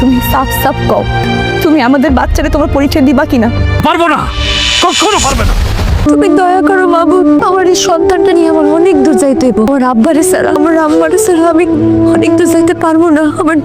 তুমি সাফ সাফ কও। তুমি আমাদের বাচ্চারে তোমার পরিচয় দিবা কিনা? পারব না। কখনো পারবে না। তুমি দয়া করো বাবু আমার এই সন্তানটা নিয়ে আমার অনেক দূর যাইতে হইব। আমার আব্বারে স্যার আমার আম্মারে স্যার আমি অনেক দূর যাইতে পারব না। আমার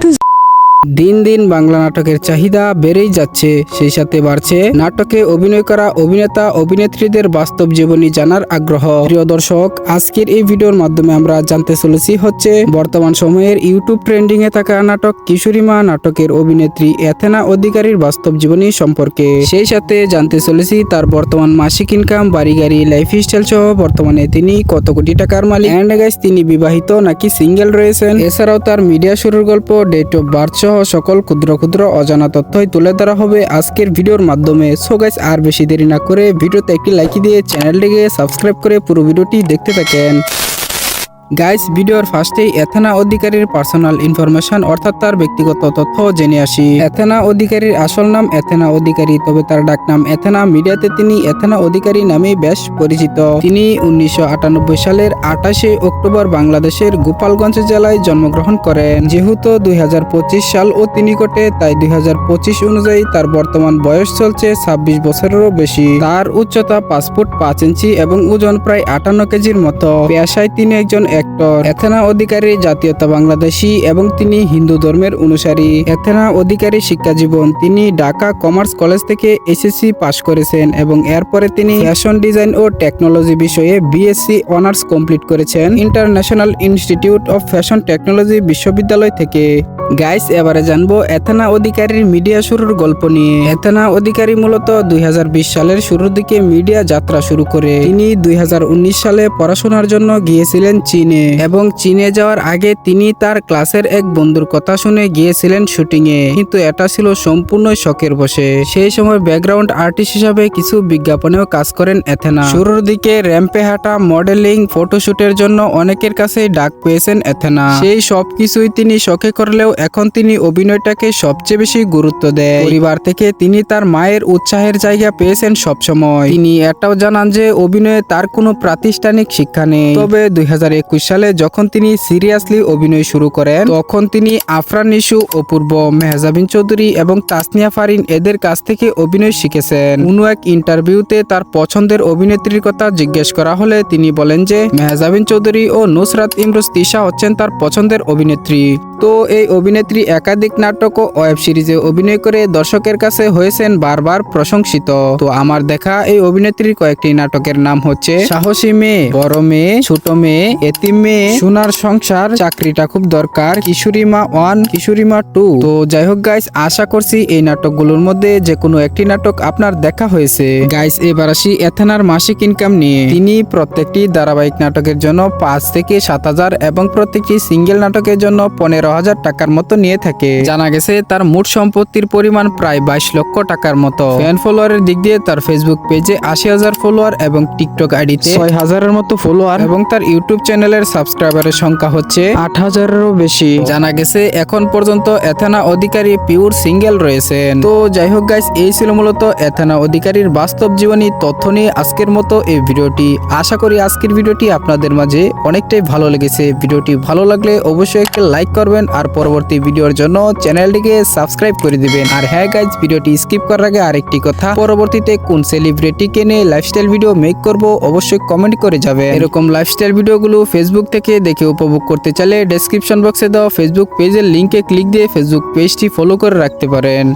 দিন দিন বাংলা নাটকের চাহিদা বেড়েই যাচ্ছে। সেই সাথে বাড়ছে নাটকে অভিনয় করা অভিনেতা, অভিনেত্রীদের বাস্তব জীবনী জানার আগ্রহ। প্রিয় দর্শক, আজকের এই ভিডিওর মাধ্যমে আমরা জানতে চলেছি হচ্ছে, বর্তমান সময়ের ইউটিউব ট্রেন্ডিং এ থাকা নাটক কিশোরীমা নাটকের অভিনেত্রী এথেনা অধিকারীর বাস্তব জীবনী সম্পর্কে। সেই সাথে জানতে চলেছি তার বর্তমান মাসিক ইনকাম বাড়ি গাড়ি লাইফস্টাইল সহ বর্তমানে তিনি কত কোটি টাকার মালিক। অ্যান্ড তিনি বিবাহিত নাকি সিঙ্গেল রয়েছেন। এছাড়াও তার মিডিয়া শুরুর গল্প ডেট অফ বার্থ সহ সকল ক্ষুদ্র ক্ষুদ্র অজানা তথ্যই তুলে ধরা হবে আজকের ভিডিওর মাধ্যমে। সো গাইস আর বেশি দেরি না করে ভিডিওতে একটি লাইক দিয়ে চ্যানেলটিকে সাবস্ক্রাইব করে পুরো ভিডিওটি দেখতে থাকেন। গাইস, ভিডিওর ফার্স্টেই এথেনা অধিকারীর পার্সোনাল ইনফরমেশন অর্থাৎ তার ব্যক্তিগত তথ্য জেনে আসি। এথেনা অধিকারীর আসল নাম এথেনা অধিকারী, তবে তার ডাকনাম এথেনা। মিডিয়াতে তিনি এথেনা অধিকারী নামে বেশ পরিচিত। তিনি উনিশশো আটানব্বই সালের আঠাশে অক্টোবর বাংলাদেশের গোপালগঞ্জ জেলায় জন্মগ্রহণ করেন। যেহেতু দুই হাজার পঁচিশ সাল ও অতি নিকটে, তাই দুই হাজার পঁচিশ অনুযায়ী তার বর্তমান বয়স চলছে ছাব্বিশ বছরেরও বেশি। তার উচ্চতা পাঁচ ফুট পাঁচ ইঞ্চি এবং ওজন প্রায় আটান্ন কেজির মতো। পেশায় তিনি একজন অ্যাক্টর এথেনা অধিকারী জাতীয়তা বাংলাদেশী এবং তিনি হিন্দু ধর্মের অনুসারী। এথেনা অধিকারী শিক্ষা জীবন তিনি ঢাকা কমার্স কলেজ থেকে এসএসসি পাশ করেছেন এবং এরপরে তিনি ফ্যাশন ডিজাইন ও টেকনোলজি বিষয়ে বিএসসি অনার্স কমপ্লিট করেছেন International Institute of Fashion Technology বিশ্ববিদ্যালয় থেকে। গাইস, এবারে জানব এথেনা অধিকারীর মিডিয়া শুরুর গল্প নিয়ে। এথেনা অধিকারী মূলত দুই হাজার বিশ সালের শুরুর দিকে মিডিয়া যাত্রা শুরু করে। তিনি দুই হাজার উনিশ সালে পড়াশোনার জন্য গিয়েছিলেন চীনে। এবং চীনে যাওয়ার আগে তিনি তার ক্লাসের এক বন্ধুর কথা শুনে গিয়েছিলেন শুটিং এ কিন্তু এটা ছিল সম্পূর্ণ শখের বসে। সেই সময় ব্যাকগ্রাউন্ড আর্টিস্ট হিসাবে কিছু বিজ্ঞাপনেও কাজ করেন এথেনা। শুরুর দিকে র্যাম্পে হাঁটা, মডেলিং, ফটোশুটের জন্য অনেকের কাছে ডাক পেয়েছেন এথেনা। সেই সবকিছুই তিনি শখে করলেও এখন তিনি অভিনয়টাকে সবচেয়ে বেশি গুরুত্ব দেয়। পরিবার থেকে তিনি তার মায়ের উৎসাহের জায়গা পেয়েছেন সবসময়। তিনি এটাও জানান যে অভিনয়ে তার কোনো প্রাতিষ্ঠানিক শিক্ষা নেই। তবে দুই সালে যখন তিনি সিরিয়াসলি অভিনয় শুরু করেন, তখন তিনি আফরান নিশু অপূর্ব মেহজাবিন চৌধুরী এবং তাসনিয়া ফারিন এদের কাছ থেকে অভিনয় শিখেছেন। কোনো এক ইন্টারভিউতে তার পছন্দের অভিনেত্রীর কথা জিজ্ঞেস করা হলে তিনি বলেন যে, মেহজাবিন চৌধুরী ও নুসরাত ইমরোজ তিশা হচ্ছেন তার পছন্দের অভিনেত্রী। তো এই অভিনেত্রী একাধিক নাটক ও ওয়েব সিরিজে অভিনয় করে দর্শকের কাছে হয়েছেন বারবার প্রশংসিত। তো আমার দেখা এই অভিনেত্রীর কয়েকটি নাটকের নাম হচ্ছে, সাহসী মেয়ে, বড় মেয়ে, ছোট মেয়ে, এতিম মেয়ে, সোনার সংসার, চাকরিটা খুব দরকার কিশোরী মা ওয়ান কিশোরী মা টু। তো যাই হোক গাইস আশা করছি এই নাটকগুলোর মধ্যে যে কোনো একটি নাটক আপনার দেখা হয়েছে। গাইস এবার আসি এথানার মাসিক ইনকাম নিয়ে। তিনি প্রত্যেকটি ধারাবাহিক নাটকের জন্য পাঁচ থেকে সাত হাজার এবং প্রত্যেকটি সিঙ্গেল নাটকের জন্য পনেরো হাজার টাকার মতো নিয়ে থাকে। জানা গেছে তার মোট সম্পত্তির পরিমাণ প্রায় বাইশ লক্ষ টাকার মতো। ফ্যান ফলোয়ারের দিক দিয়ে তার ফেসবুক পেজে আশি হাজার ফলোয়ার এবং টিকটক আইডিতে ছয় হাজারের মতো ফলোয়ার এবং তার ইউটিউব চ্যানেলের সাবস্ক্রাইবারের সংখ্যা হচ্ছে আট হাজারেরও বেশি। জানা গেছে এখন পর্যন্ত এথানা অধিকারী পিওর সিঙ্গেল রয়েছেন। তো যাই হোক গাইস এই ছিল মূলত এথানা অধিকারীর বাস্তব জীবনী তথ্য নিয়ে আজকের মতো এই ভিডিওটি। আশা করি আজকের ভিডিওটি আপনাদের মাঝে অনেকটাই ভালো লেগেছে। ভিডিওটি ভালো লাগলে অবশ্যই একটা লাইক করবেন আর পরবর্তী ভিডিওর জন্য চ্যানেলটিকে সাবস্ক্রাইব করে দিবেন। আর হ্যাঁ গাইজ ভিডিওটি স্কিপ করার আগে আরেকটি কথা। পরবর্তীতে কোন সেলিব্রিটিকে নিয়ে লাইফস্টাইল ভিডিও মেক করব অবশ্যই কমেন্ট করে যাবে এরকম লাইফস্টাইল ভিডিওগুলো ফেসবুক থেকে দেখে উপভোগ করতে চাইলে ডেসক্রিপশন বক্সে দেওয়া ফেসবুক পেজের লিঙ্কে ক্লিক দিয়ে ফেসবুক পেজটি ফলো করে রাখতে পারেন।